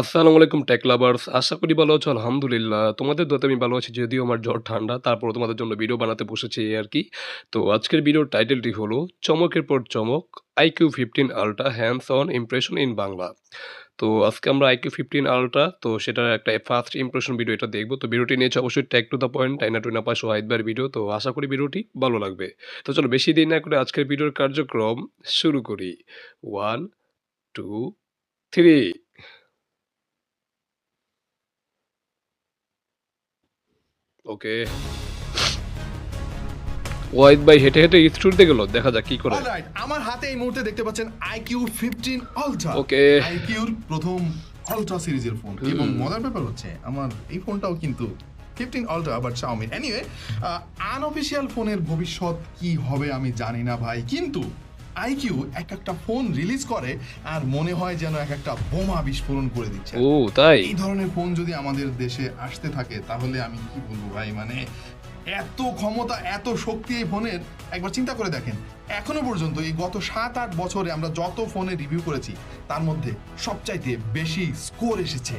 আসসালামু আলাইকুম take lovers আশা করি ভালো আছো, আলহামদুলিল্লাহ। তোমাদের দোয়াতে আমি ভালো আছি, যদিও আমার জ্বর ঠান্ডা। তারপর তোমাদের জন্য ভিডিও বানাতে বসেছি আর কি। তো আজকের ভিডিওর টাইটেলটি হলো, চমকের পর চমক iQOO fifteen ultra hands on impression in Bangla তো আজকে আমরা আইকিউ ফিফটিন আলট্রা তো সেটার একটা ফার্স্ট ইমপ্রেশন ভিডিও এটা দেখব। তো ভিডিওটি নিয়েছে অবশ্যই ট্যাক টু দ্য পয়েন্ট টাইনা টুইনা পাশ ওয়াইদবার ভিডিও তো আশা করি ভিডিওটি ভালো লাগবে। তো চলো, বেশি দিন না করে আজকের ভিডিওর কার্যক্রম শুরু করি। One two three okay. ওয়াইদ ভাই হেঁটে হেঁটে স্টুডিওতে গেল দেখা যাক কি করে। Alright, আমার হাতে এই মুহূর্তে দেখতে পাচ্ছেন আইকিউ ফিফটিন আলট্রা Okay. আইকিউর প্রথম আলট্রা সিরিজের ফোন এবং মজার ব্যাপার হচ্ছে আমার এই ফোনটাও কিন্তু fifteen ultra but Xiaomi anyway unofficial ফোনের ভবিষ্যৎ কি হবে আমি জানি না ভাই কিন্তু আইকিউ এক একটা ফোন রিলিজ করে আর মনে হয় যেন এক একটা বোমা বিস্ফোরণ করে দিচ্ছে। ও তাই? এই ধরনের ফোন যদি আমাদের দেশে আসতে থাকে তাহলে আমি কি বলব ভাই? মানে এত ক্ষমতা এত শক্তি এই ফোনের একবার চিন্তা করে দেখেন। এখনও পর্যন্ত এই গত সাত আট বছরে আমরা যত ফোনে রিভিউ করেছি তার মধ্যে সবচাইতে বেশি স্কোর এসেছে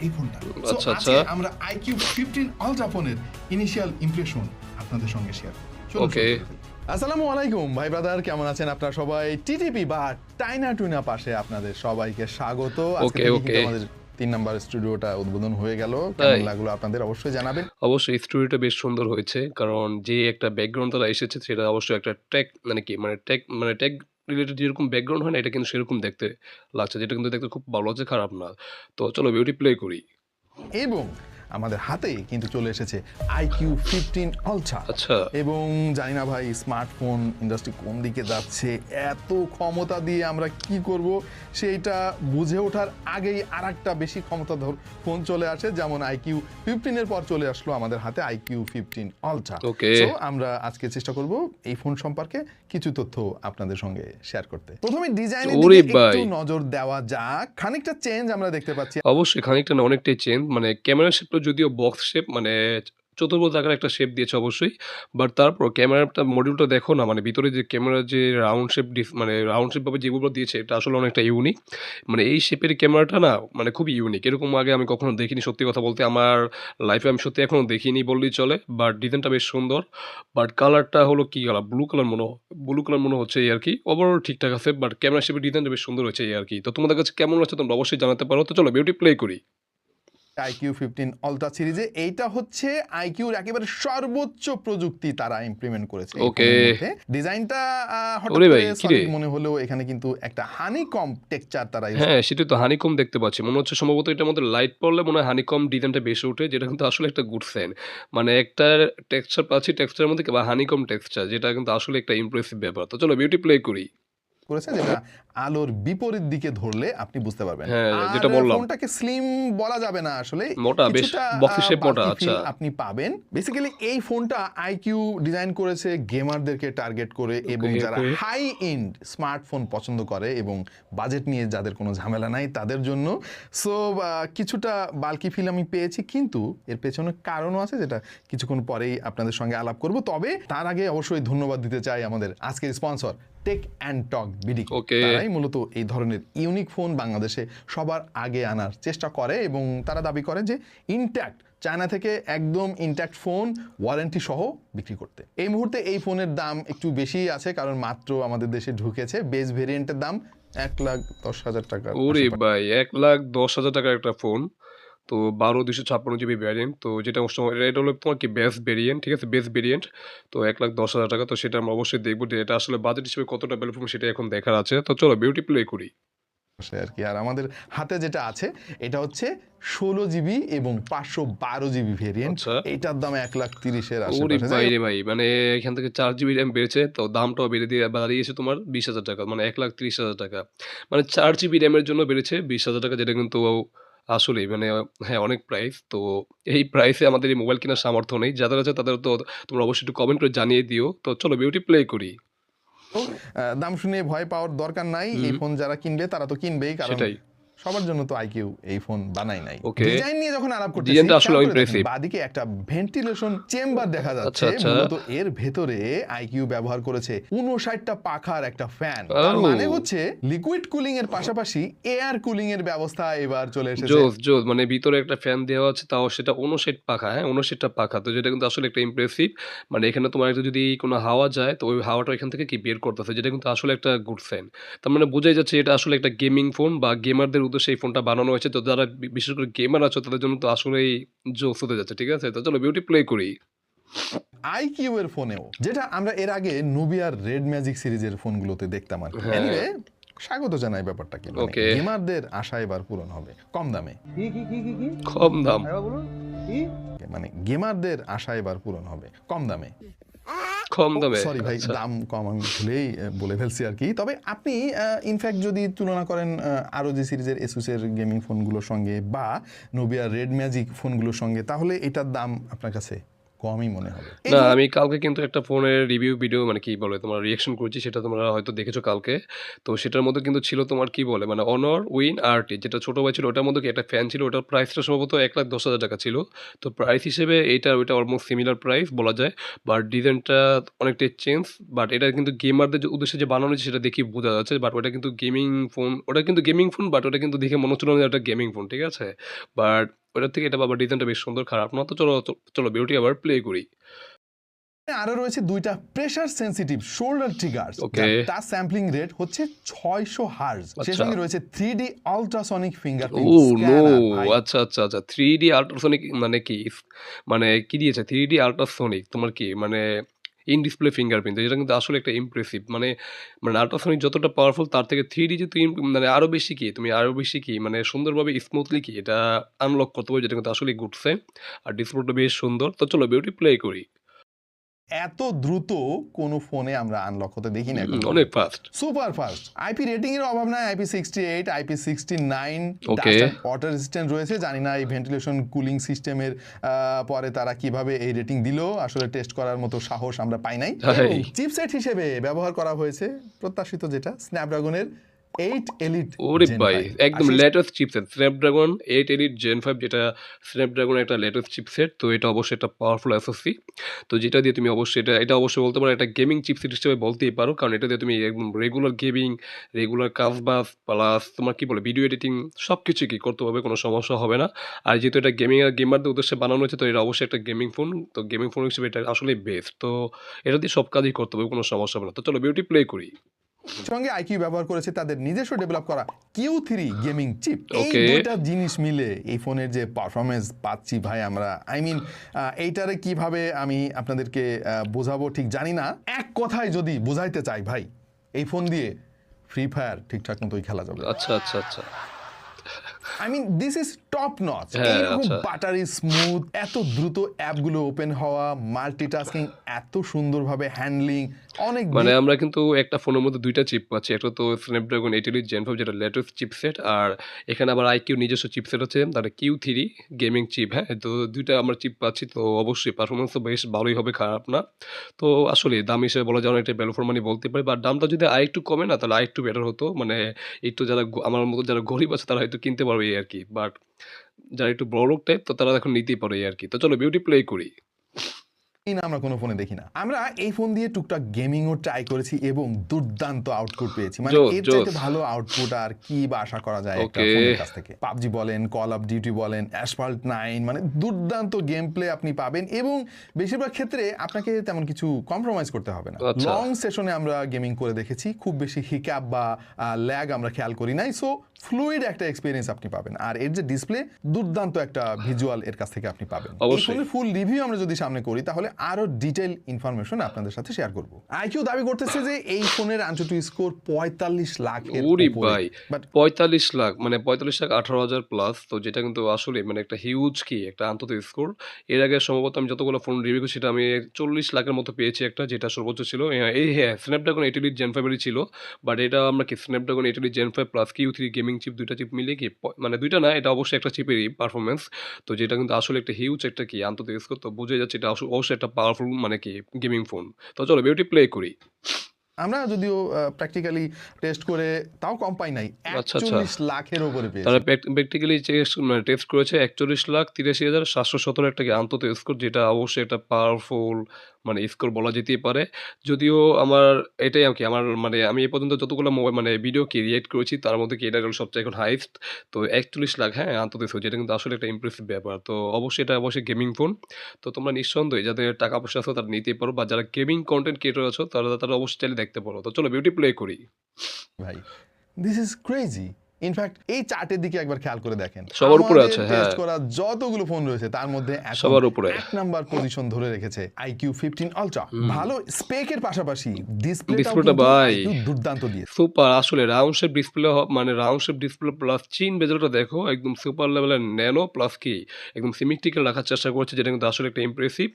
এই ফোনটা আচ্ছা, আচ্ছা। আমরা আইকিউ ফিফটিন আলট্রা ফোনের ইনিশিয়াল ইমপ্রেশন আপনাদের সঙ্গে শেয়ার Okay. আসসালামু আলাইকুম। ভাই ব্রাদার কেমন আছেন আপনারা সবাই? টিটিপি বা টাইনা টুইনা পাশে আপনাদের সবাইকে স্বাগত। আজকে. আমাদের তিন নাম্বার স্টুডিওটা উদ্বোধন হয়ে গেল। কেমন লাগল আপনাদের? অবশ্যই জানাবেন। অবশ্যই স্টোরিটা বেশ সুন্দর হয়েছে। কারণ যে একটা ব্যাকগ্রাউন্ড তারা এসেছে সেটা অবশ্যই একটা টেক মানে কি মানে টেক মানে টেক রিলেটেড যেরকম ব্যাকগ্রাউন্ড হয় না এটা কিন্তু সেরকম দেখতে লাগছে। যেটা কিন্তু দেখতে খুব ভালো লাগছে খারাপ না। তো চলো বিউটি প্লে করি। এবং আমাদের হাতে কিন্তু চলে এসেছে আইকিউ ফিফটিন আলট্রা আচ্ছা। এবং জানি না ভাই স্মার্টফোন ইন্ডাস্ট্রি কোন দিকে যাচ্ছে এত ক্ষমতা দিয়ে আমরা কি করব সেইটা বুঝে ওঠার আগেই আর একটা বেশি ক্ষমতাধর ফোন চলে আসে যেমন আইকিউ ফিফটিনের পর চলে আসলো আমাদের হাতে আইকিউ ফিফটিন আলট্রা. তো আমরা আজকে চেষ্টা করব এই ফোন সম্পর্কে কিছু তথ্য আপনাদের সঙ্গে শেয়ার করতে। প্রথমে ডিজাইনের দিকে একটু নজর দেওয়া যাক। খানিকটা চেঞ্জ আমরা দেখতে পাচ্ছি। অবশ্যই খানিকটা না অনেকটাই চেঞ্জ মানে ক্যামেরা যদিও বক্স শেপ মানে চতুর্ভুজ আকার একটা শেপ দিয়েছে অবশ্যই বাট তারপর ক্যামেরাটা মডিউলটা দেখো না মানে ভিতরে যে ক্যামেরা যে রাউন্ড শেপ মানে রাউন্ড শেপ ভাবে যেগুলো দিয়েছে, এটা আসলে অনেকটা ইউনিক মানে এই শেপের ক্যামেরাটা না মানে খুবই ইউনিক এরকম আগে আমি কখনো দেখিনি, সত্যি কথা বলতে আমার লাইফে আমি সত্যি এখনও দেখিনি বললেই চলে বাট ডিজাইনটা বেশ সুন্দর। বাট কালারটা হলো কী কালার ব্লু কালার মনে ব্লু কালার মনে হচ্ছে এই আর কি। ওভারঅল ঠিকঠাক আছে বাট ক্যামেরা শেপের ডিজাইনটা বেশ সুন্দর হচ্ছে এই আর কি। তো তোমাদের কাছে কেমন লাগছে তোমরা অবশ্যই জানাতে পারো। তো চলো বিউটি প্লে করি। আইকিউ ফিফটিন আলট্রা সিরিজে এইটা হচ্ছে আইকিউর একেবারে সর্বোচ্চ প্রযুক্তি তারা ইমপ্লিমেন্ট করেছে মধ্যে। ডিজাইনটা হঠাৎ মনে হলেও এখানে কিন্তু একটা হানিকম টেক্সচার তারা হ্যাঁ সেটাই তো হানিকম দেখতে পাচ্ছি। মনে হচ্ছে সম্ভবত এটার মধ্যে লাইট পড়লে মনে হয় হানিকম ডিজাইনটা বেশি ওঠে যেটা কিন্তু আসলে একটা গুড সাইন মানে একটা টেক্সচার পাচ্ছি টেক্সচারের মধ্যে বা হানিকম টেক্সচার যেটা কিন্তু আসলে একটা ইমপ্রেসিভ ব্যাপার। তো চলো বিউটি প্লে করি। করেছে যেটা আলোর বিপরীত দিকে ধরলে আপনি বুঝতে পারবেন। হ্যাঁ, যেটা বললাম। ফোনটাকে স্লিম বলা যাবে না আসলে। মোটা, বেশ আহ, shape মোটা, আচ্ছা। আপনি পাবেন। বেসিক্যালি এই ফোনটা আইকিউ ডিজাইন করেছে গেমারদেরকে টার্গেট করে এবং যারা হাই এন্ড স্মার্টফোন পছন্দ করে এবং বাজেট নিয়ে যাদের কোনো ঝামেলা নাই তাদের জন্য। সো কিছুটা বাল্কি ফিল আমি পেয়েছি কিন্তু এর পেছনে কারণও আছে যেটা কিছুক্ষণ পরেই আপনাদের সঙ্গে আলাপ করব। তবে তার আগে অবশ্যই ধন্যবাদ দিতে চাই আমাদের আজকের sponsor tech and talk BD. তারাই মূলত এই ধরনের ইউনিক ফোন বাংলাদেশে সবার আগে আনার চেষ্টা করে এবং তারা দাবি করে যে ইনট্যাক্ট চায়না থেকে একদম ইনট্যাক্ট ফোন ওয়ারেন্টি সহ বিক্রি করতে। এই মুহূর্তে এই ফোনের দাম একটু বেশি আছে কারণ মাত্র আমাদের দেশে ঢুকেছে। বেস ভেরিয়েন্টের দাম এক লাখ দশ হাজার টাকা। ওরে ভাই এক লাখ দশ হাজার টাকার একটা ফোন তো বারো দুশো ছাপ্পান্ন জিবি ভ্যারিয়েন্ট তো যেটা এটা হলো তোমার কি বেস্ট ভেরিয়েন্ট ঠিক আছে? বেস্ট ভেরিয়েন্ট তো এক লাখ দশ হাজার টাকা তো সেটা আমরা অবশ্যই দেখব যে এটা আসলে বাজেট হিসেবে কতটা বেলফুম সেটা এখন দেখার আছে। তো চলো বিউটি প্লে করি। আর কি আর আমাদের হাতে যেটা আছে এটা হচ্ছে ষোলো জিবি এবং পাঁচশো বারো জিবি ভেরিয়েন্ট আচ্ছা। এটার দাম এক লাখ তিরিশের ভাই ভাই মানে এখান থেকে চার জিবি র্যাম বেড়েছে তো দামটাও বেড়ে দিয়ে দাঁড়িয়েছে তোমার বিশ হাজার টাকা মানে এক লাখ তিরিশ হাজার টাকা। মানে চার জিবি র্যামের জন্য বেড়েছে বিশ হাজার টাকা যেটা কিন্তু আসলেই মানে হ্যাঁ অনেক প্রাইস তো এই প্রাইসে আমাদের এই মোবাইল কেনার সামর্থ্য নেই। যাদের আছে তাদের তো তোমরা অবশ্যই একটু কমেন্ট করে জানিয়ে দিও। তো চলো বিউটি প্লে করি। দাম শুনে ভয় পাওয়ার দরকার নাই। এই ফোন যারা কিনবে তারা তো কিনবেই কারণ সবার জন্য তো আইকিউ এই ফোন বানাই নাই. ডিজাইন নিয়ে যখন আলাপ করতেছি ডিজাইনটা আসলে. দেখেন, বাদিকে একটা ভেন্টিলেশন চেম্বার দেখা যাচ্ছে আচ্ছা, আচ্ছা। মূলত এর ভেতরে আইকিউ ব্যবহার করেছে উনষাটটা পাখার একটা ফ্যান তার Oh. মানে হচ্ছে লিকুইড কুলিং এর পাশাপাশি এয়ার কুলিং এর ব্যবস্থা এবার চলে এসেছে জোস জোস মানে ভিতরে একটা ফ্যান দেওয়া আছে তাও সেটা উনষাট পাখা হ্যাঁ উনষাটটা পাখা তো যেটা কিন্তু আসলে একটা ইমপ্রেসিভ মানে এখানে তোমার একটা যদি কোনো হাওয়া যায় তো ওই হাওয়াটা এখান থেকে কি বের করতেছে যেটা কিন্তু আসলে একটা গুড সাইন তার মানে বোঝাই যাচ্ছে এটা আসলে একটা গেমিং ফোন বা গেমারদের উদ্দেশ্যে এই ফোনটা বানানো হয়েছে। তো যারা বিশেষ করে গেমার আছে তাদের জন্য তো আসলেই জোস হতে যাচ্ছে ঠিক আছে? তো চলো বিউটি প্লে করি। আইকিউ এর ফোনেও যেটা আমরা এর আগে নোবিয়ার রেড ম্যাজিক সিরিজের ফোনগুলোতে দেখতাম আর কি। হ্যাঁ। স্বাগত জানাই ব্যাপারটাকে Okay. গেমারদের আশা এবার পূরণ হবে কম দামে। কি কি কি কি কি? কম দাম। কি? মানে গেমারদের আশা এবার পূরণ হবে কম দামে। কম দামে সরি ভাই আচ্ছা। দাম কম আমি ভুলেই বলে ফেলছি আর কি তবে আপনি ইনফ্যাক্ট যদি তুলনা করেন আরও যে সিরিজের এসুসের গেমিং ফোনগুলোর সঙ্গে বা নোবিয়া রেড ম্যাজিক ফোনগুলোর সঙ্গে তাহলে এটার দাম আপনার কাছে কমই মনে হবে। না আমি কালকে কিন্তু একটা ফোনের রিভিউ ভিডিও মানে কি বলে তোমার রিয়াকশন করেছি সেটা তোমরা হয়তো দেখেছ কালকে। তো সেটার মধ্যে কিন্তু ছিল তোমার কি বলে মানে অনর উইন আর টি যেটা ছোট ভাই ছিল ওটার মধ্যে কি একটা ফ্যান ছিল ওটার প্রাইসটা সম্ভবত এক লাখ দশ হাজার টাকা ছিল। তো প্রাইস হিসেবে এইটা ওইটা অলমোস্ট সিমিলার প্রাইস বলা যায় বাট ডিজাইনটা অনেকটাই চেঞ্জ বাট এটা কিন্তু গেমারদের যে উদ্দেশ্যে যে বানানো হয়েছে সেটা দেখি বোঝা যাচ্ছে বাট ওটা কিন্তু গেমিং ফোন ওটা কিন্তু গেমিং ফোন বাট ওটা কিন্তু দেখে মনে হচ্ছিল না একটা গেমিং ফোন ঠিক আছে? বাট ওটার থেকে এটা বাবা ডিজাইনটা বেশ সুন্দর খারাপ না তো চলো চলো বিউটি আবার প্লে করি। আরও রয়েছে দুইটা pressure sensitive shoulder triggers Okay. তার স্যাম্পলিং রেট হচ্ছে ছয়শো হার্জ সেই। সঙ্গে রয়েছে থ্রি ডি আলট্রাসনিক ও ফিঙ্গারপ্রিন্ট নো আচ্ছা আচ্ছা আচ্ছা। থ্রি ডি আল্ট্রাসনিক মানে কি? মানে কি দিয়েছে? থ্রি ডি আল্ট্রাসনিক তোমার কি? মানে ইন ডিসপ্লে ফিঙ্গারপ্রিন্ট যেটা কিন্তু আসলে একটা ইমপ্রেসিভ মানে মানে আল্ট্রাসনিক যতটা পাওয়ারফুল তার থেকে থ্রি ডি যে তুমি মানে আরও বেশি কি, তুমি আরও বেশি কি মানে সুন্দরভাবে স্মুথলি কি, এটা আনলক করতে পারবে যেটা কিন্তু আসলে গুডসে আর ডিসপ্লেটা বেশ সুন্দর। তো চলো বিউটি প্লে করি। এত দ্রুত কোনো ফোনে আমরা আনলক হতে দেখি না অনেক fast super fast IP rating এর অভাব নাই IP sixty eight IP sixty nine. Water resistant রয়েছে। জানি না এই ভেন্টিলেশন কুলিং সিস্টেমের পরে তারা কীভাবে এই রেটিং দিল। আসলে টেস্ট করার মতো সাহস আমরা পাই নাই। চিপসেট হিসেবে ব্যবহার করা হয়েছে প্রত্যাশিত যেটা স্ন্যাপড্রাগনের এইট এলিট ওরে ভাই একদম latest chipset Snapdragon eight elite gen five যেটা স্ন্যাপড্রাগন একটা লেটেস্ট চিপসেট তো এটা অবশ্যই একটা পাওয়ারফুল এসএসসি তো যেটা দিয়ে তুমি অবশ্যই এটা এটা অবশ্যই বলতে পারো একটা গেমিং চিপসেট হিসেবে বলতেই পারো কারণ এটা দিয়ে তুমি একদম রেগুলার গেমিং রেগুলার কাজ বাস প্লাস তোমার কি বলে ভিডিও এডিটিং সব কিছু কি করতে হবে কোনো সমস্যা হবে না। আর যেহেতু এটা গেমিং আর গেমারদের উদ্দেশ্যে বানানো হয়েছে তো এটা অবশ্যই একটা গেমিং ফোন তো গেমিং ফোন হিসেবে এটা আসলে বেস্ট তো এটা দিয়ে সব কাজই করতে হবে কোনো সমস্যা হবে না। তো চলো বিউটি প্লে করি। সঙ্গে আইকিউ ব্যবহার করেছে তাদের নিজস্ব ডেভেলপ করা কিউ থ্রি গেমিং চিপ এই. দুইটা জিনিস মিলে এই ফোনের যে পারফরমেন্স পাচ্ছি ভাই আমরা। আই মিন এইটারে কীভাবে আমি আপনাদেরকে বোঝাবো ঠিক জানি না। এক কথায় যদি বোঝাইতে চাই ভাই এই ফোন দিয়ে ফ্রি ফায়ার ঠিকঠাক মতোই খেলা যাবে। আচ্ছা আচ্ছা আচ্ছা। I mean this is top notch. Buttery smooth এত দ্রুত অ্যাপগুলো ওপেন হওয়া মাল্টিটাস্কিং এত সুন্দরভাবে হ্যান্ডলিং অনেক মানে আমরা কিন্তু একটা ফোনের মধ্যে দুইটা চিপ পাচ্ছি। একটা তো Snapdragon eight elite gen five যেটা লেটেস্ট চিপসেট আর এখানে আবার আইকিউ নিজস্ব চিপসেট আছে তার কিউ থ্রি গেমিং চিপ হ্যাঁ? তো দুইটা আমরা চিপ পাচ্ছি তো অবশ্যই পারফরমেন্স তো বেশ ভালোই হবে খারাপ না। তো আসলে দাম হিসেবে বলা যায় এটা ভ্যালু ফর মানি বলতে পারি বা দামটা যদি আরেকটু কমে না তাহলে আরেকটু বেটার হতো। মানে একটু যারা আমার মতো যারা গরিব আছে তারা হয়তো কিনতে পারবে। এই আর কি বাট যারা একটু বড় লোক টাইপ তো তারা এখন নিতেই পারে আর কি তো চলো বিউটি প্লে করি। না আমরা কোনো ফোনে দেখি না। আমরা এই ফোন দিয়ে টুকটাক গেমিংও ট্রাই করেছি এবং দুর্দান্ত আউটপুট পেয়েছি। মানে এর। চাইতে ভালো আউটপুট আর কি বা আশা করা যায় একটা ফোনের কাছ থেকে? পাবজি বলেন কল অফ ডিউটি বলেন অ্যাসফাল্ট নাইন মানে দুর্দান্ত গেম প্লে আপনি পাবেন এবং বেশিরভাগ ক্ষেত্রে আপনাকে তেমন কিছু কম্প্রোমাইজ করতে হবে না। আচ্ছা। লং সেশনে আমরা গেমিং করে দেখেছি। খুব বেশি হিক্যাপ বা ল্যাগ আমরা খেয়াল করি নাই। সো ফ্লুইড একটা এক্সপিরিয়েন্স আপনি পাবেন। আর এর যে ডিসপ্লে দুর্দান্ত একটা ভিজুয়াল এর কাছ থেকে আপনি পাবেন। অবশ্যই। ফুল রিভিউ আমরা যদি সামনে করি তাহলে আরও ডিটেল ইনফরমেশন আপনাদের সাথে শেয়ার করব। আইকিউ দাবি করতেছে যে এই ফোনের আনটু স্কোর পঁয়তাল্লিশ লাখ ওরে ভাই বাট পঁয়তাল্লিশ লাখ মানে পঁয়তাল্লিশ লাখ আঠারো হাজার প্লাস তো যেটা কিন্তু আসলে মানে একটা হিউজ কি একটা আন্তত স্কোর এর আগে সম্ভবত আমি যতগুলো ফোন রিভিউ করেছি সেটা আমি চল্লিশ লাখের মতো পেয়েছি একটা যেটা সর্বোচ্চ ছিল। এই হ্যাঁ স্ন্যাপড্রাগন এইটিলিট জেন ফাইভেরই ছিল। বাট এটা আমরা কি Snapdragon eight elite gen five plus Q three gaming chip দুইটা চিপ মিলিয়ে কি মানে দুইটা না এটা অবশ্যই একটা চিপেরই পারফরমেন্স তো যেটা কিন্তু আসলে একটা হিউজ একটা কি আন্তত স্কোর তো বুঝে যাচ্ছে এটা অবশ্যই একটা পাওয়ারফুল মানে কি গেমিং ফোন তো চলো বিউটি প্লে করি। আমরা যদিও প্র্যাকটিক্যালি টেস্ট করে তাও কম পাই নাই আচ্ছা, আচ্ছা। একচল্লিশ লাখের উপরে পেয়েছি। তারা প্র্যাকটিক্যালি মানে টেস্ট করেছে একচল্লিশ লাখ তিরাশি হাজার সাতশো সতেরো একটা আন্তত স্কোর যেটা অবশ্যই একটা পাওয়ারফুল মানে স্কোর বলা যেতেই পারে। যদিও আমার এটাই আর কি আমার মানে আমি এ পর্যন্ত যতগুলো মানে ভিডিও কি রিয়েক্ট করেছি, তার মধ্যে কি এটা সবচেয়ে এখন হাইস্ট তো একচল্লিশ লাখ হ্যাঁ আন্তত স্কোর যেটা কিন্তু আসলে একটা ইমপ্রেসিভ ব্যাপার। তো অবশ্যই এটা অবশ্যই গেমিং ফোন তো তোমরা নিঃসন্দেহে যাদের টাকা পয়সা আছে তারা নিতেই পারো বা যারা গেমিং কন্টেন্ট ক্রিয়েটর আছো তারা তারা অবশ্যই চাইলে দেখতে পারো। তো চলো বিউটি প্লে করি। ভাই দিস ইজ ক্রেজি ইনফ্যাক্ট এই চার্টের দিকে একবার খেয়াল করে দেখেন সবার উপরে আছে, টেস্ট হ্যাঁ। করা যতগুলো ফোন রয়েছে তার মধ্যে সবার উপরে। এক নাম্বার পজিশন ধরে রেখেছে আইকিউ ফিফটিন আলট্রা ভালো স্পেকের পাশাপাশি ডিসপ্লেটা ভাই। দুর্দান্ত দিয়েছে সুপার আসলে রাউন্ড শেপ ডিসপ্লে মানে round shape display plus chin বেজেলটা দেখো একদম সুপার লেভেলের ন্যানো প্লাস কি একদম সিমিট্রিক্যাল রাখার চেষ্টা করছে যেটা কিন্তু আসলে একটা ইমপ্রেসিভ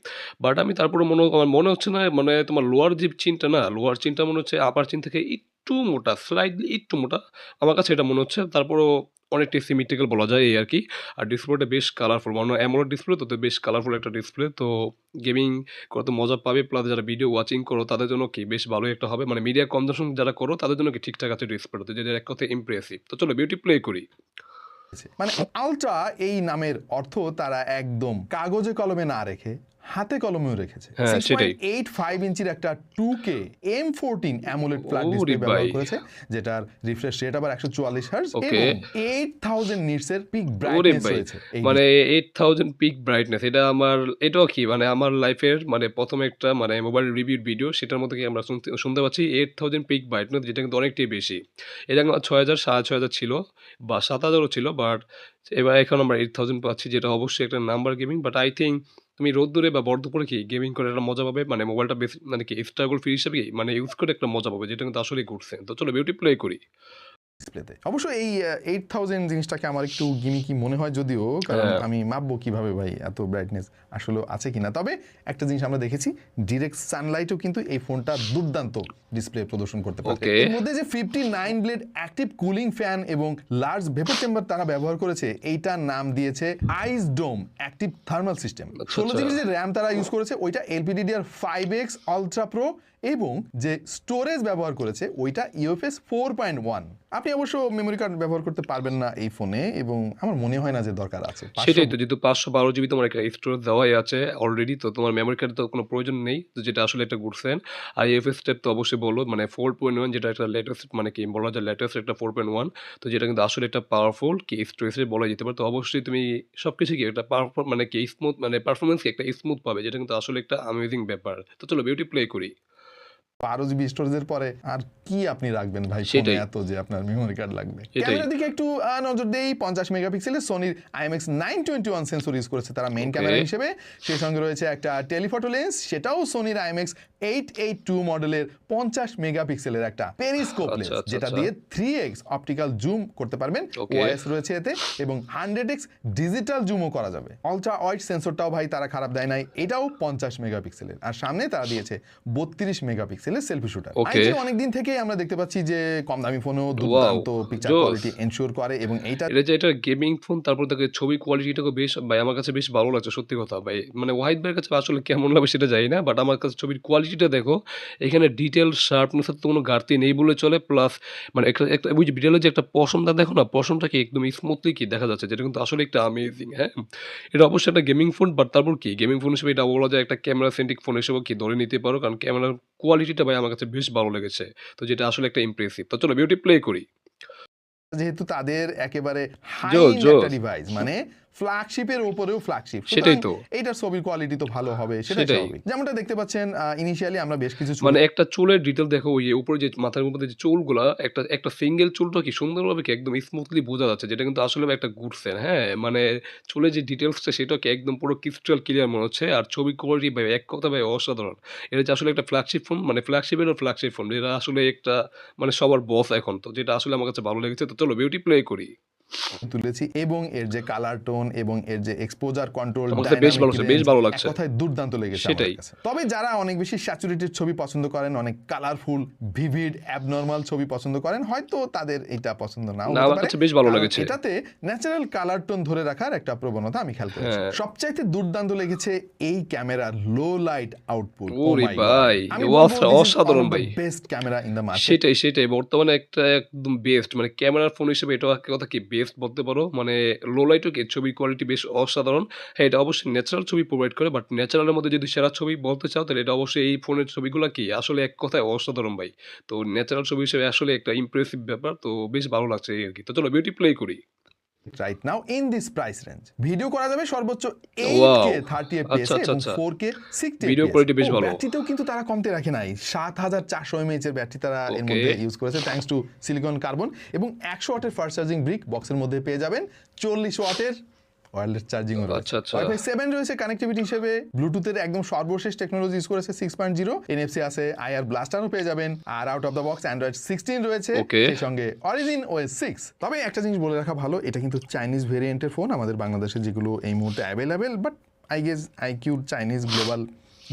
বাট আমি তারপরে মনে আমার মনে হচ্ছে না মানে তোমার লোয়ার যে চিনটা না লোয়ার চিনটা মনে হচ্ছে আপার চিন থেকে একটু মোটা স্লাইডলি একটু মোটা। আমার কাছে এটা মনে হচ্ছে, তারপরও অনেকটাই সিমিট্রিক্যাল বলা যায় এই আর কি আর ডিসপ্লেটা বেশ কালারফুল মানে অ্যামোলেড ডিসপ্লে তো বেশ কালারফুল একটা ডিসপ্লে তো গেমিং করতে মজা পাবে প্লাস যারা ভিডিও ওয়াচিং করো, তাদের জন্য কি বেশ ভালোই একটা হবে। মানে মিডিয়া কনজামশন যারা করো, তাদের জন্য কি ঠিকঠাক আছে ডিসপ্লেটা যেটা এক কথা ইমপ্রেসিভ তো চলো বিউটি প্লে করি। মানে আলট্রা এই নামের অর্থ তারা একদম কাগজে কলমে না রেখে হাতে কলমেও রেখেছে। হ্যাঁ, সেটাই। এইট ফাইভ ইঞ্চির একটা two K M fourteen AMOLED flat display ব্যবহার করেছে যেটার রিফ্রেশ রেট আবার একশো চুয়াল্লিশ. এবং এইট থাউজেন্ড নিটসের পিক ওরে ব্রাইটনেস রয়েছে। মানে এইট থাউজেন্ড পিক ব্রাইটনেস এটা আমার এটাও কি মানে আমার লাইফের মানে প্রথম একটা মানে মোবাইল রিভিউর ভিডিও সেটার মধ্যে কি আমরা শুনতে শুনতে পাচ্ছি এইট থাউজেন্ড পিক ব্রাইটনেস যেটা কিন্তু অনেকটাই বেশি। এটা আমার ছয় হাজার সাড়ে ছয় হাজার ছিল বা সাত হাজারও ছিল বাট এবার এখন আমরা এইট থাউজেন্ড পাচ্ছি যেটা অবশ্যই একটা number gaming but I think তুমি রোদ্দুরে বা বর্ধপুরে কি গেমিং করে একটা মজা পাবে? মানে মোবাইলটা বেশি মানে কি স্ট্রাগল ফ্রি হিসাবে মানে ইউজ করে একটা মজা পাবে, যেটা কিন্তু আসলেই ঘুরছে তো চলো বিউটি প্লে করি। ডিসপ্লেতে অবশ্য এই এইট থাউজেন্ড জিনিসটাকে আমার একটু গিমিকি মনে হয় যদিও কারণ। আমি মাপবো কীভাবে ভাই এত ব্রাইটনেস আসলে আছে কিনা। তবে একটা জিনিস আমরা দেখেছি ডিরেক্ট সানলাইটও কিন্তু এই ফোনটা দুর্দান্ত ডিসপ্লে প্রদর্শন করতে পারে এর মধ্যে যে fifty nine blade active cooling fan এবং লার্জ ভেপর চেম্বার তারা ব্যবহার করেছে এইটার নাম দিয়েছে ice dome active thermal system ষোলো। জিবি যে র্যাম তারা ইউজ করেছে ওইটা LPDDR five X ultra pro এবং যে স্টোরেজ ব্যবহার করেছে ওইটা ইউএফএস ফোর পয়েন্ট ওয়ান আপনি অবশ্য মেমোরি কার্ড ব্যবহার করতে পারবেন না এই ফোনে এবং আমার মনে হয় না যে দরকার আছে। সেটাই তো, যেহেতু পাঁচশো বারো জিবি তোমার একটা স্টোরেজ দেওয়াই আছে অলরেডি তো তোমার মেমোরি কার্ড তো কোনো প্রয়োজন নেই, তো যেটা আসলে একটা গুডসেন আর এফএস স্টেপ তো অবশ্যই বলো মানে ফোর পয়েন্ট ওয়ান যেটা একটা লেটেস্ট মানে কি বলা যায় লেটেস্ট একটা ফোর পয়েন্ট ওয়ান তো যেটা কিন্তু আসলে একটা পাওয়ারফুল কি স্টোরেজে বলা যেতে পারে। তো অবশ্যই তুমি সব কিছু কি একটা পারফর্ম মানে কি স্মুথ মানে পারফরমেন্স কি একটা স্মুথ পাবে, যেটা কিন্তু আসলে একটা আমেজিং ব্যাপার। তো চলো বিউটি প্লে করি। বারো জিবি স্টোরেজের পরে আর কি আপনি রাখবেন ভাই ফোনে। এত যে আপনার মেমোরি কার্ড লাগবে? ক্যামেরার দিকে একটু নজর দেই পঞ্চাশ মেগাপিক্সেলের সোনির IMX nine twenty one sensor use করেছে তারা মেইন ক্যামেরা হিসেবে। সেই সঙ্গে রয়েছে একটা টেলিফটো লেন্স সেটাও সোনির আইএমএক্স এইট এইট টু মডেলের পঞ্চাশ মেগাপিক্সেলের একটা পেরিস্কোপ আচ্ছা, লেন্স আচ্ছা, যেটা আচ্ছা। দিয়ে থ্রি এক্স অপটিক্যাল জুম করতে পারবেন. ওএস রয়েছে এতে এবং হান্ড্রেড এক্স ডিজিটাল জুমও করা যাবে। আলট্রা ওয়াইড সেন্সরটাও ভাই তারা খারাপ দেয় নাই এটাও পঞ্চাশ মেগাপিক্সেলের আর সামনে তারা দিয়েছে বত্রিশ মেগাপিক্সেলের সেলফি শুটার Okay. অনেক দিন থেকে আমরা দেখতে পাচ্ছি যে কম দামি ফোনেও দুর্দান্ত পিকচার কোয়ালিটি এনশিওর করে এবং এইটা এটা যে এটা গেমিং ফোন তারপর তাকে ছবি কোয়ালিটিটাকে বেশ ভাই আমার কাছে বেশ ভালো লাগছে সত্যি কথা ভাই। মানে ওয়াইড ভাইয়ের কাছে আসলে কেমন লাগবে সেটা জানি না বাট আমার কাছে ছবির কোয়ালিটিটা দেখো এখানে ডিটেল শার্পনেস তো কোনো ঘাটতি নেই বলে চলে প্লাস মানে একটা একটা ওই যে বিড়ালের যে একটা পশমটা দেখো না পশমটা কি একদম স্মুথলি কি দেখা যাচ্ছে যেটা কিন্তু আসলে একটা আমেজিং হ্যাঁ? এটা অবশ্যই একটা গেমিং ফোন বাট তারপর কি? গেমিং ফোন হিসেবে এটা বলা যায় একটা ক্যামেরা সেন্টিক ফোন হিসেবে কি ধরে নিতে পারো কারণ ক্যামেরার কোয়ালিটিটা ভাই আমার কাছে বেশ ভালো লেগেছে। তো যেটা আসলে একটা ইমপ্রেসিভ তো চলো বিউটি প্লে করি। যেহেতু তাদের একেবারে হাই একটা ডিভাইস মানে ফ্ল্যাগশিপের উপরেও ফ্ল্যাগশিপ সেটাই তো। এইটার ছবির কোয়ালিটি তো ভালো হবে সেটাই। যেমনটা দেখতে পাচ্ছেন ইনিশিয়ালি আমরা বেশ কিছু মানে একটা চুলের ডিটেল দেখো ওই যে উপরে যে মাথার মধ্যে যে চুলগুলা একটা একটা সিঙ্গেল চুলটা কি সুন্দরভাবে কি একদম স্মুথলি বোঝা যাচ্ছে যেটা কিন্তু আসলে একটা গুডসেন হ্যাঁ? মানে চুলের যে ডিটেলসটা সেটা কি একদম পুরো ক্রিস্টাল ক্লিয়ার মনে হচ্ছে আর ছবি কোয়ালিটি ভাই এক কথা ভাই অসাধারণ। এটা যে আসলে একটা ফ্ল্যাগশিপ ফোন মানে ফ্ল্যাগশিপেরও ফ্ল্যাগশিপ ফোন যেটা আসলে একটা মানে সবার বস এখন তো যেটা আসলে আমার কাছে ভালো লেগেছে। তো চলো বিউটি প্লে করি। তুলেছি এবং এর যে কালার টোন এবং এর যে এক্সপোজার কন্ট্রোল বেশ ভালো বেশ ভালো লাগছে। কথায় দুর্দান্ত লেগেছে সেটাই। তবে যারা অনেক বেশি স্যাচুরেটেড ছবি পছন্দ করেন অনেক কালারফুল ভিভিড অ্যাবনর্মাল ছবি পছন্দ করেন হয়তো তাদের এটা পছন্দ নাও না, হতে আমার পারে, কাছে বেশ ভালো লেগেছে। এটাতে ন্যাচারাল কালার টোন ধরে রাখার একটা প্রবণতা আমি খেয়াল করেছি হ্যাঁ। সবচাইতে দুর্দান্ত লেগেছে এই ক্যামেরার লো লাইট আউটপুট ওরে ভাই, অসাধারণ ভাই। Best camera in the market সেটাই, সেটাই। বর্তমানে একটা একদম বেস্ট মানে ক্যামেরার ফোন হিসেবে এটা কথা কি বেস্ট বলতে পারো। মানে লো এর ছবি ছবির কোয়ালিটি বেশ অসাধারণ। হ্যাঁ, এটা অবশ্যই ন্যাচারাল ছবি প্রোভাইড করে। বাট ন্যাচারালের মধ্যে যদি সেরা ছবি বলতে চাও তাহলে এটা অবশ্যই এই ফোনের ছবিগুলো কি আসলে এক কথায় অসাধারণ ভাই। তো ন্যাচারাল ছবি হিসেবে আসলে একটা ইমপ্রেসিভ ব্যাপার। তো বেশ ভালো লাগছে এই আর কি তো চলো বিউটি প্লে করি। Right now in this price range video করা যাবে সর্বোচ্চ Wow! 8K 30 fps এবং আচ্ছা। 4K 60 ভিডিও কোয়ালিটি বেশ ভালো। ব্যাটারিতেও কিন্তু তারা কমতে রাখে নাই 7400 mAh এর ব্যাটারি তারা এর মধ্যে ইউজ করেছে থ্যাঙ্কস টু সিলিকন কার্বন এবং 100 ওয়াটের ফাস্ট চার্জিং ব্রিক বক্সের মধ্যে পেয়ে যাবেন 40 ওয়াটের ওয়্যারলেস চার্জিং আচ্ছা, আচ্ছা। ওয়াইফাই 7 রয়েছে কানেক্টিভিটি হিসেবে। ব্লুটুথের একদম সর্বশেষ টেকনোলজি ইউজ করেছে 6.0 এনএফসি আছে আইআর ব্লাস্টারও পেয়ে যাবেন। আর out of the box Android 16 রয়েছে. সেই সঙ্গে অরিজিন ওএস সিক্স তবে একটা জিনিস বলে রাখা ভালো এটা কিন্তু চাইনিজ ভেরিয়েন্টের ফোন আমাদের বাংলাদেশে যেগুলো এই মুহূর্তে অ্যাভেলেবেল বাট আই গেস আইকিউর চাইনিজ গ্লোবাল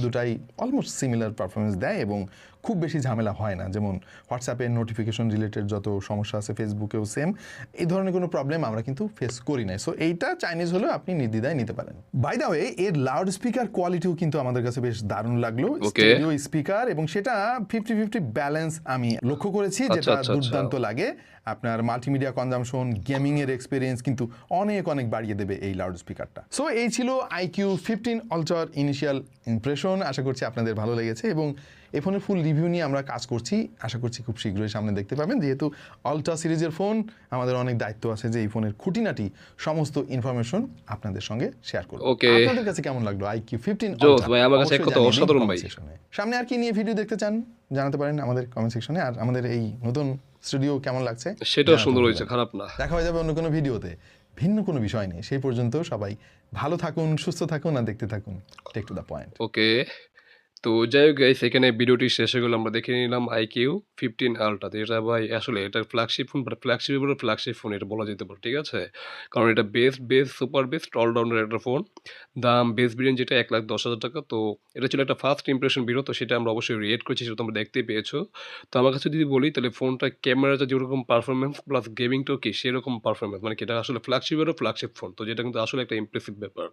দুটাই অলমোস্ট সিমিলার পারফরমেন্স দেয় এবং খুব বেশি ঝামেলা হয় না। যেমন হোয়াটসঅ্যাপে নোটিফিকেশন রিলেটেড যত সমস্যা আছে ফেসবুকেও সেম এই ধরনের কোনো প্রবলেম আমরা কিন্তু ফেস করি না সো এইটা চাইনিজ হলেও আপনি নির্দ্বিধায় নিতে পারেন। বাই দ্য ওয়ে এর লাউড স্পিকার কোয়ালিটিও কিন্তু আমাদের কাছে বেশ দারুণ লাগল. স্টেরিও স্পিকার এবং সেটা ফিফটি ফিফটি ব্যালেন্স আমি লক্ষ্য করেছি আচ্ছা, যেটা আচ্ছা, আচ্ছা। দুর্দান্ত লাগে। আপনার মাল্টিমিডিয়া কনজামশন গেমিং এর এক্সপিরিয়েন্স কিন্তু অনেক অনেক বাড়িয়ে দেবে এই লাউড স্পিকারটা সো এই ছিল আইকিউ ফিফটিন আলট্রার ইনিশিয়াল ইমপ্রেশন আশা করছি আপনাদের ভালো লেগেছে এবং এই ফোনের ফুল রিভিউ নিয়ে আমরা কাজ করছি। আশা করছি খুব শীঘ্রই সামনে দেখতে পাবেন। যেহেতু আলট্রা সিরিজের ফোন আমাদের অনেক দায়িত্ব আছে যে এই ফোনের খুঁটিনাটি সমস্ত ইনফরমেশন আপনাদের সঙ্গে শেয়ার করব. আপনাদের কাছে কেমন লাগল? আইকিউ জোস ভাই, আমার কাছে কথা অসাধারণ ভাই। সামনে আর কি নিয়ে ভিডিও দেখতে চান জানাতে পারেন আমাদের কমেন্ট সেকশনে আর আমাদের এই নতুন স্টুডিও কেমন লাগছে? সেটাও সুন্দর হয়েছে, খারাপ না। দেখা হয়ে যাবে অন্য কোনো ভিডিওতে ভিন্ন কোনো বিষয় নেই সেই পর্যন্ত সবাই ভালো থাকুন সুস্থ থাকুন আর দেখতে থাকুন। Tech to the point okay. তো যাই হোক গাইস এখানে ভিডিওটি শেষ হয়ে গেল, আমরা দেখে নিলাম আইকিউ ফিফটিন আলট্রা তো এটা ভাই, আসলে এটা ফ্ল্যাগশিপ ফোন ফ্ল্যাগশিপ বলে ফ্ল্যাগশিপ ফোন এটা বলা যেতে পারে, ঠিক আছে? কারণ এটা best best super best allrounder একটা ফোন দাম বেস্ট ভেরিয়েন্ট যেটা এক লাখ দশ হাজার টাকা, তো এটা ছিল একটা ফার্স্ট ইমপ্রেশন ভিডিও তো সেটা আমরা অবশ্যই রিয়েট করছি, সেটা তোমরা দেখতেই পেয়েছ। তো আমার কাছে যদি বলি, তাহলে ফোনটা ক্যামেরাটা যেরকম পারফরমেন্স প্লাস গেমিংটাও কি, সেরকম পারফরমেন্স মানে কি, এটা আসলে ফ্ল্যাগশিপেরও ফ্ল্যাগশিপ ফোন তো যেটা কিন্তু আসলে একটা ইমপ্রেসিভ ব্যাপার।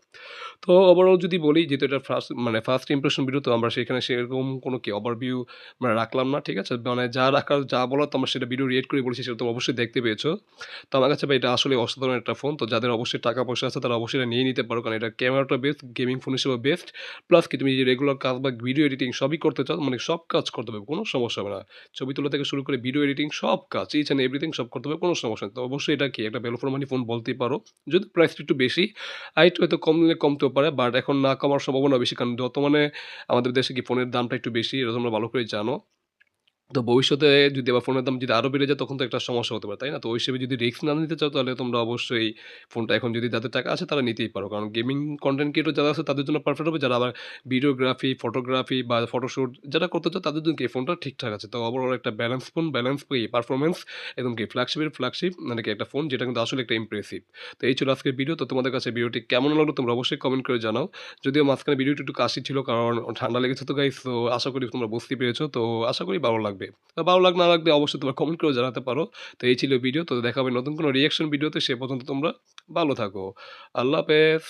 তো ওভারঅল যদি বলি, যেহেতু এটা ফার্স্ট মানে ফার্স্ট ইমপ্রেশন ভিডিও তো আমরা সেখানে সেরকম কোনো কি ওভারভিউ মানে রাখলাম না, ঠিক আছে? মানে যা রাখার, যা বলার তো আমরা সেটা ভিডিও রিয়েট করে বলেছি, সেটা তো অবশ্যই দেখতে পেয়েছ। তো আমার কাছে ভাই এটা আসলে অসাধারণ একটা ফোন তো যাদের অবশ্যই টাকা পয়সা আছে তারা অবশ্যই নিয়ে নিতে পারো, কারণ এটা ক্যামেরাটা বেস্ট গেমিং ফোন হিসেবে বেস্ট প্লাস কি তুমি যে রেগুলার কাজ বা ভিডিও এডিটিং সবই করতে চাও মানে সব কাজ করতে হবে, কোনো সমস্যা হবে না। ছবি তোলা থেকে শুরু করে ভিডিও এডিটিং সব কাজ ইচ অ্যান্ড এভরিথিং সব করতে হবে, কোনো সমস্যা নেই। তো অবশ্যই এটা কি একটা ভ্যালু ফর মানি ফোন বলতেই পারো, যদি প্রাইসটা একটু বেশি হাইট হয়তো কমলে কমতেও পারে বাট এখন না কমার সম্ভাবনা বেশি, কারণ যত মানে আমাদের দেশে কি ফোনের দামটা একটু বেশি এটা তোমরা ভালো করে জানো। তো ভবিষ্যতে যদি আবার ফোনের দাম যদি আরও বেড়ে যায়, তখন তো একটা সমস্যা হতে পারে, তাই না? তো ওই হিসেবে যদি রিস্ক না নিতে চাও, তাহলে তোমরা অবশ্যই ফোনটা এখন যদি যাদের টাকা আছে, তারা নিতেই পারো। কারণ গেমিং কন্টেন্ট ক্রিয়েটর যারা আছে, তাদের জন্য পারফেক্ট হবে। যারা আবার ভিডিওগ্রাফি ফটোগ্রাফি বা ফটোশ্যুট যারা করতে চাও, তাদের জন্য কি ফোনটা ঠিকঠাক আছে? তো ওভারঅল একটা ব্যালেন্স ফোন ব্যালেন্স পারফরমেন্স একদম কি ফ্ল্যাগশিপের ফ্ল্যাগশিপ মানে কি একটা ফোন যেটা কিন্তু আসলে একটা ইমপ্রেসিভ তো এই ছিল আজকের ভিডিও তো তোমাদের কাছে ভিডিওটি কেমন লাগল, তোমরা অবশ্যই কমেন্ট করে জানাও। যদিও মাঝখানে ভিডিওটি একটু কাশি ছিল, কারণ ঠান্ডা লেগেছে তো গাইস তো আশা করি তোমরা বুঝতে পেরেছ। তো আশা করি ভালো লাগবে। তো ভালো লাগ না লাগবে অবশ্যই তোমরা কমেন্ট করে জানাতে পারো। তো এই ছিল ভিডিও তো দেখা হবে নতুন কোনো রিয়াকশন ভিডিওতে সে পর্যন্ত তোমরা ভালো থাকো। আল্লাহ হাফেজ।